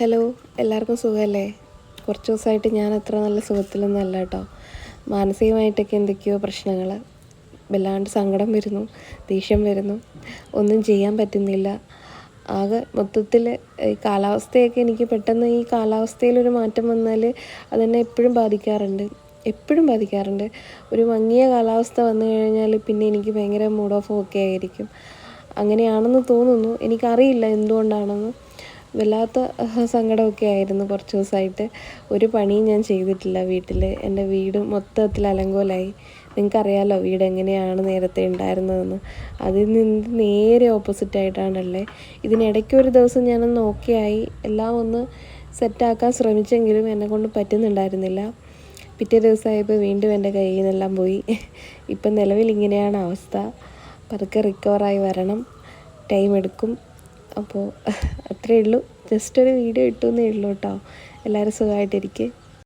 Hello എല്ലാവർക്കും സുഖമല്ലേ? കുറച്ച് ദിവസമായിട്ട് ഞാൻ അത്ര നല്ല സുഖത്തിലൊന്നും അല്ല കേട്ടോ. മാനസികമായിട്ടൊക്കെ എന്തൊക്കെയോ പ്രശ്നങ്ങൾ വല്ലാണ്ട് സങ്കടം വരുന്നു ദേഷ്യം വരുന്നു. ഒന്നും ചെയ്യാൻ പറ്റുന്നില്ല. ആകെ മൊത്തത്തിൽ ഈ കാലാവസ്ഥയൊക്കെ എനിക്ക് പെട്ടെന്ന് ഈ കാലാവസ്ഥയിലൊരു മാറ്റം വന്നാൽ അതെന്നെ എപ്പോഴും ബാധിക്കാറുണ്ട്. എപ്പോഴും ബാധിക്കാറുണ്ട്. ഒരു മങ്ങിയ കാലാവസ്ഥ വന്നു കഴിഞ്ഞാൽ പിന്നെ എനിക്ക് ഭയങ്കര മൂഡ് ഓഫ് ഒക്കെ ആയിരിക്കും. അങ്ങനെയാണെന്ന് തോന്നുന്നു. എനിക്കറിയില്ല എന്തുകൊണ്ടാണെന്ന്. വല്ലാത്ത സങ്കടമൊക്കെ ആയിരുന്നു കുറച്ച് ദിവസമായിട്ട്. ഒരു പണിയും ഞാൻ ചെയ്തിട്ടില്ല വീട്ടിൽ എന്റെ വീട് മൊത്തത്തിൽ അലങ്കോലായി. നിങ്ങൾക്കറിയാലോ വീട് എങ്ങനെയാണ് നേരത്തെ ഉണ്ടായിരുന്നതെന്ന്. അതിൽ നിന്ന് നേരെ ഓപ്പോസിറ്റ് ഇതിനിടയ്ക്ക് ഒരു ദിവസം ഞാനൊന്ന് ഓക്കെ ആയി എല്ലാം ഒന്ന് സെറ്റാക്കാൻ ശ്രമിച്ചെങ്കിലും എന്നെ കൊണ്ട് പറ്റുന്നുണ്ടായിരുന്നില്ല. പിറ്റേ ദിവസമായപ്പോൾ വീണ്ടും എന്റെ കയ്യിൽ നിന്നെല്ലാം പോയി. ഇപ്പം നിലവിൽ ഇങ്ങനെയാണ് അവസ്ഥ. പതുക്കെ റിക്കവറായി വരണം. ടൈം എടുക്കും. അപ്പോൾ അത്രയേ ഉള്ളൂ. ജസ്റ്റ് ഒരു വീഡിയോ ഇട്ടു എന്നേ ഉള്ളൂ കേട്ടോ. എല്ലാവരും സുഖമായിട്ടിരിക്കുക